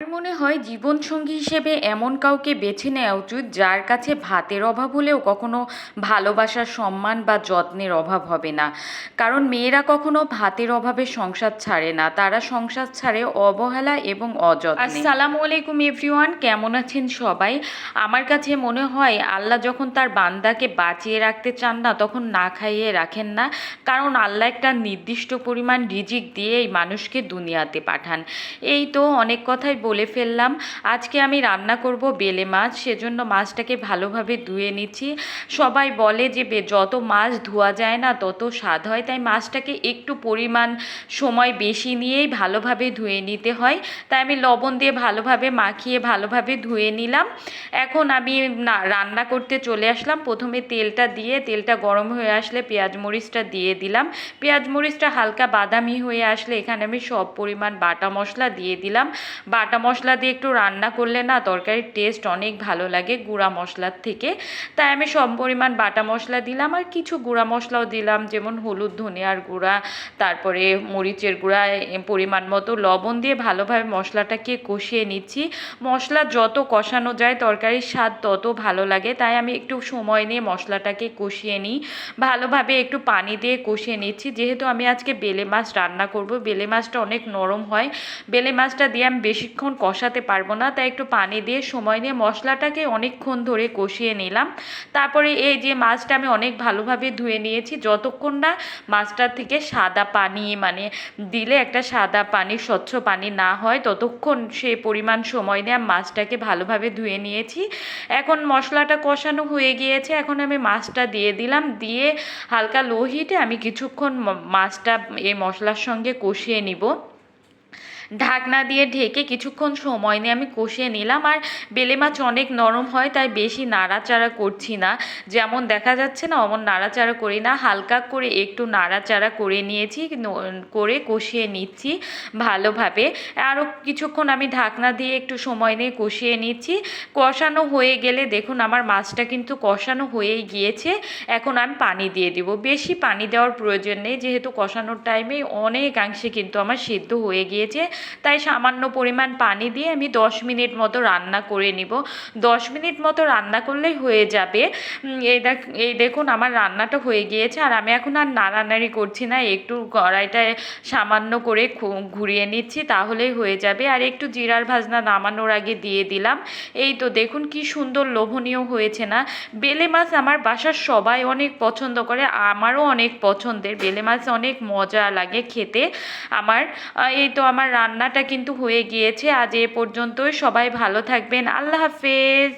আমার মনে হয় জীবনসঙ্গী হিসেবে এমন কাউকে বেছে নেওয়া উচিত যার কাছে ভাতের অভাব হলেও কখনো ভালোবাসার সম্মান বা যত্নের অভাব হবে না। কারণ মেয়েরা কখনো ভাতের অভাবে সংসার ছাড়ে না, তারা সংসার ছাড়ে অবহেলা এবং অযত্ন। আসসালামু আলাইকুম এভরিওয়ান, কেমন আছেন সবাই? আমার কাছে মনে হয় আল্লাহ যখন তার বান্দাকে বাঁচিয়ে রাখতে চান না, তখন না খাইয়ে রাখেন না। কারণ আল্লাহ একটা নির্দিষ্ট পরিমাণ রিজিক দিয়েই মানুষকে দুনিয়াতে পাঠান। এই তো অনেক কথাই বলে ফেললাম, আজকে আমি রান্না করব বেলে মাছ, সেজন্য মাছটাকে ভালোভাবে ধুয়ে নিচ্ছি। সবাই বলে যে যত মাছ ধোয়া যায় না তত স্বাদ হয়, তাই মাছটাকে একটু পরিমাণ সময় বেশি নিয়েই ভালোভাবে ধুয়ে নিতে হয়। তাই আমি লবণ দিয়ে ভালোভাবে মাখিয়ে ভালোভাবে ধুয়ে নিলাম। এখন আমি না, রান্না করতে চলে আসলাম। প্রথমে তেলটা দিয়ে, তেলটা গরম হয়ে আসলে পেঁয়াজ মরিচটা দিয়ে দিলাম। পেঁয়াজ মরিচটা হালকা বাদামি হয়ে আসলে এখানে আমি সব পরিমাণ বাটা মশলা দিয়ে দিলাম। বাটা মশলা দিয়ে একটু রান্না করলে না তরকারির টেস্ট অনেক ভালো লাগে গুঁড়া মশলার থেকে। তাই আমি সব পরিমাণ বাটা মশলা দিলাম আর কিছু গুঁড়া মশলাও দিলাম, যেমন হলুদ, ধনিয়ার গুঁড়া, তারপরে মরিচের গুঁড়া পরিমাণ মতো লবণ দিয়ে ভালোভাবে মশলাটাকে কষিয়ে নিচ্ছি। মশলা যত কষানো যায় তরকারির স্বাদ তত ভালো লাগে, তাই আমি একটু সময় নিয়ে মশলাটাকে কষিয়ে নিই। ভালোভাবে একটু পানি দিয়ে কষিয়ে নিচ্ছি, যেহেতু আমি আজকে বেলে মাছ রান্না করব, বেলে মাছটা অনেক নরম হয়। বেলে মাছটা দিয়ে আমি বেশিক্ষণ কষাতে পারব না, তাই একটু পানি দিয়ে সময় নিয়ে মশলাটাকে অনেকক্ষণ ধরে কষিয়ে নিলাম। তারপরে এই যে মাছটা আমি অনেক ভালোভাবে ধুয়ে নিয়েছি, যতক্ষণ না মাছটার থেকে সাদা পানি মানে দিলে একটা সাদা পানি, স্বচ্ছ পানি না হয়, ততক্ষণ সে পরিমাণ সময় নিয়ে মাছটাকে ভালোভাবে ধুয়ে নিয়েছি। এখন মশলাটা কষানো হয়ে গিয়েছে, এখন আমি মাছটা দিয়ে দিলাম, দিয়ে হালকা লো হিটে আমি কিছুক্ষণ মাছটা এই মশলার সঙ্গে কষিয়ে নিব। ঢাকনা দিয়ে ঢেকে কিছুক্ষণ সময় নিয়ে আমি কষিয়ে নিলাম। আর বেলে মাছ অনেক নরম হয়, তাই বেশি নাড়াচাড়া করছি না। যেমন দেখা যাচ্ছে না, অমন নাড়াচাড়া করি না। হালকা করে একটু নাড়াচাড়া করে নিয়েছি করে কষিয়ে নিচ্ছি ভালোভাবে। আরও কিছুক্ষণ আমি ঢাকনা দিয়ে একটু সময় নিয়ে কষিয়ে নিচ্ছি। কষানো হয়ে গেলে দেখুন, আমার মাছটা কিন্তু কষানো হয়েই গিয়েছে। এখন আমি পানি দিয়ে দিব। বেশি পানি দেওয়ার প্রয়োজন নেই, যেহেতু কষানোর টাইমে অনেকাংশে কিন্তু আমার সিদ্ধ হয়ে গিয়েছে। তাই সামান্য পরিমাণ পানি দিয়ে আমি দশ মিনিট মতো রান্না করে নিব। দশ মিনিট মতো রান্না করলেই হয়ে যাবে। এই দেখ, এই দেখুন আমার রান্নাটা হয়ে গিয়েছে আর আমি এখন আর নাড়ানাড়ি করছি না। একটু কড়াইটায় সামান্য করে ঘুরিয়ে নিচ্ছি তাহলেই হয়ে যাবে। আর একটু জিরার ভাজনা নামানোর আগে দিয়ে দিলাম। এই তো দেখুন কি সুন্দর লোভনীয় হয়েছে না। বেলে মাছ আমার বাসার সবাই অনেক পছন্দ করে, আমারও অনেক পছন্দের। বেলে মাছ অনেক মজা লাগে খেতে। আমার এই তো আমার রান্নাটা কিন্তু হয়ে গিয়েছে। আজ এ পর্যন্তই। সবাই ভালো থাকবেন। আল্লাহ হাফেজ।